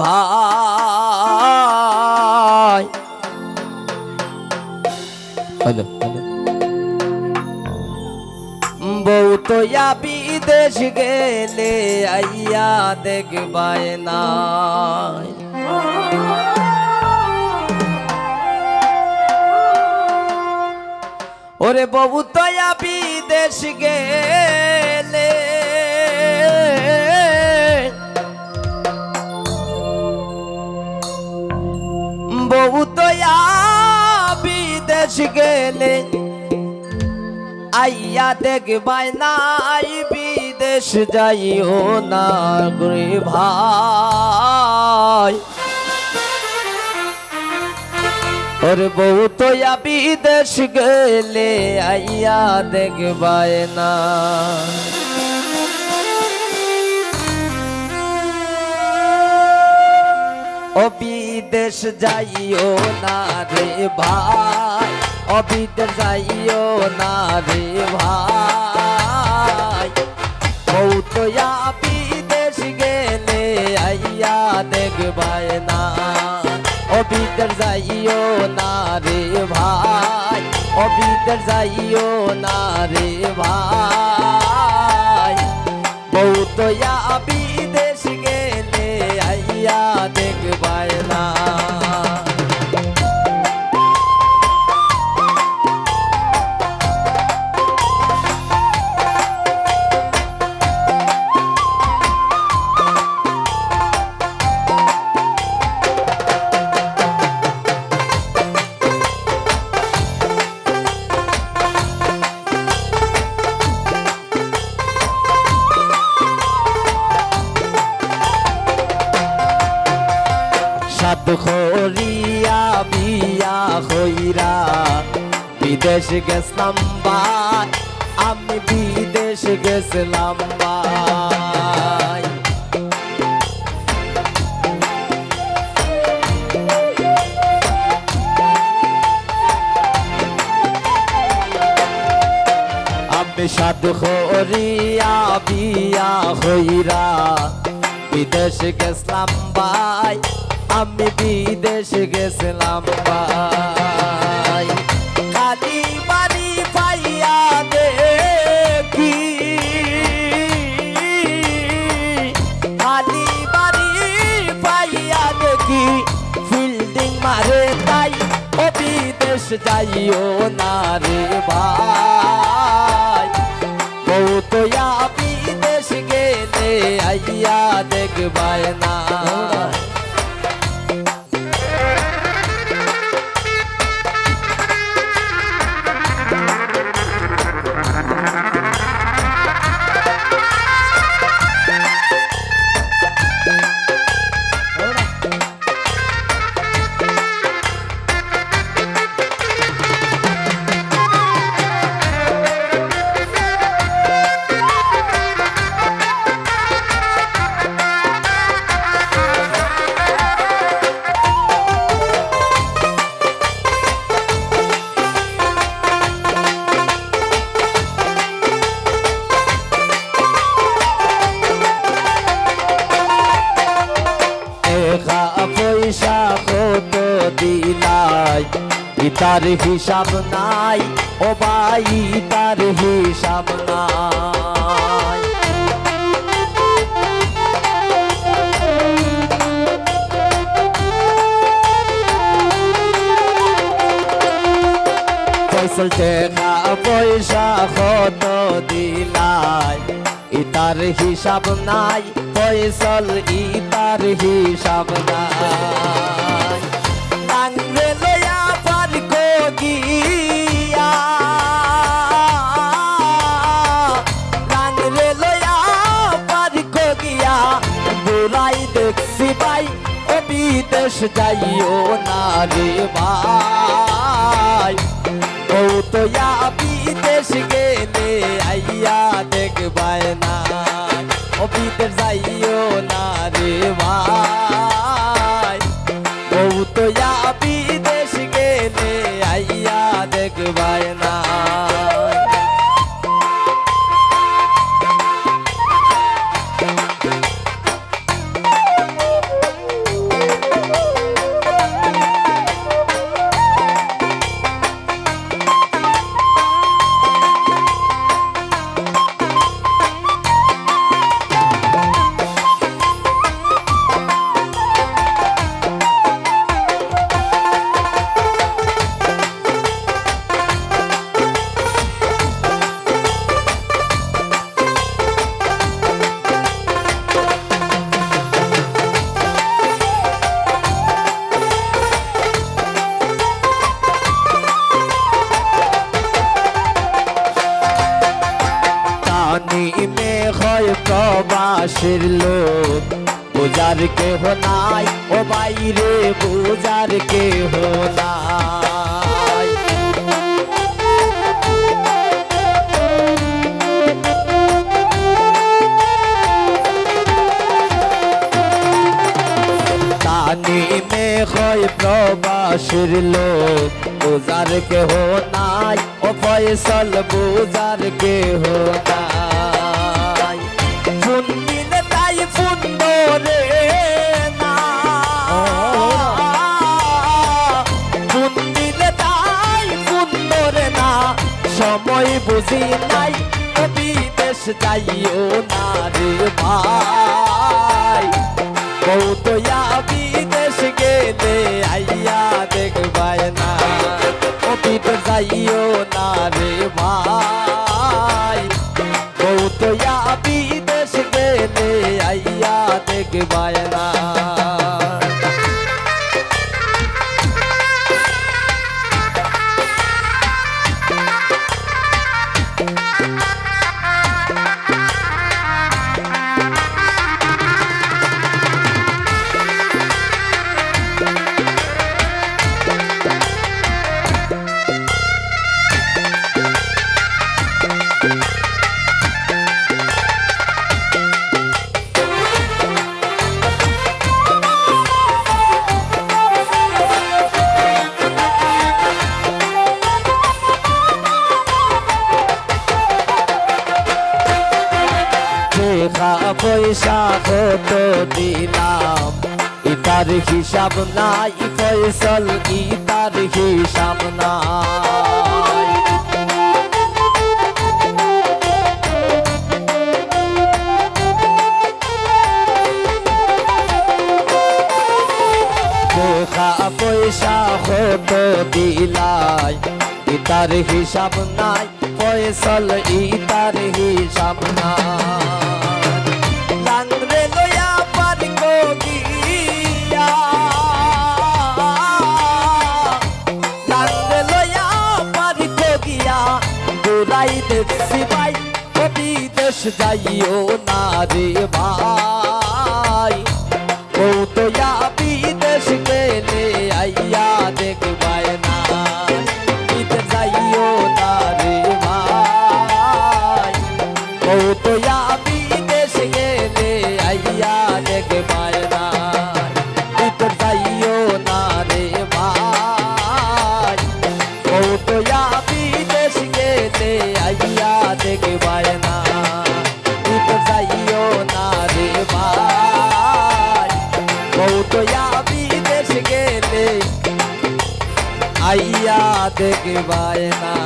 ভাই। বউ তো বিদেশ গেলে আইয়া দেখবায় না ওরে বউ তো বিদেশ গেলে গেলে আইয়া দেখবাই নাই বিদেশ যাইও না রে ভাই। ওরে বউ তো বিদেশ গেলে আইয়া দেখবাই না। ও বিদেশ যাইও না রে ভাই ও বিদেশ যাইও না রে ভাই। ইয়া বিদেশ গেলে আইয়া দেখবাই না ও বিদেশ যাইও না রে ভাই ও বিদেশ যাইও না রে ভাই। খরিয়া বিয়া হইরা বিদেশ গেছিলাম ভাই, আমি বিদেশ গেছিলাম ভাই। আমি সাত খরিয়া বিয়া হইরা বিদেশ গেছিলাম ভাই আমি বিদেশ গেছিলাম ভাই। কালি বাড়ি পাইয়া দেখি। কালি বাড়ি পাইয়া দেখি। ফিল্ডিং মারে তাই ও বিদেশ যাইও না রে ভাই। বিদেশ গেলে আইয়া দেখবায় না। ইতার হিসাব নাই, ও ভাই ইতার হিসাব নাই। ফসল টাকা পয়সা কত দিলাই ইতার হিসাব নাই ফসল ইতার হিসাব নাই। গিয়া বুড়াই দেখছি ভাই ও বিদেশ যাইও না রে ভাই। কৌতয়া বিদেশ গেলে আইয়া দেখবায় না। ও বিদেশ যাইও প্রবাসীর লোক বুজার কেহ নাই, ও বাইরে বুজার কেহ নাই। তানি মে হয় প্রবাসীর লোক বুজার কেহ নাই, ও ফয়সল বুজার কেহ নাই। বুঝি নাই বিদেশ যাইও না রে ভাই। কৌতয়া বিদেশ গেলে আইয়া দেখবাই না। বিদেশ যাইও না রে ভাই। হিসাব নাই ফয়সল ইতার হিসাব নাই লেখা পয়সা কত দিলাই ইতার হিসাব নাই ফয়সল ইতার হিসাব নাই গোরাই দেখছি ভাই বিদেশ যাইও না রে ভাই। আইয়া দেখবায় না।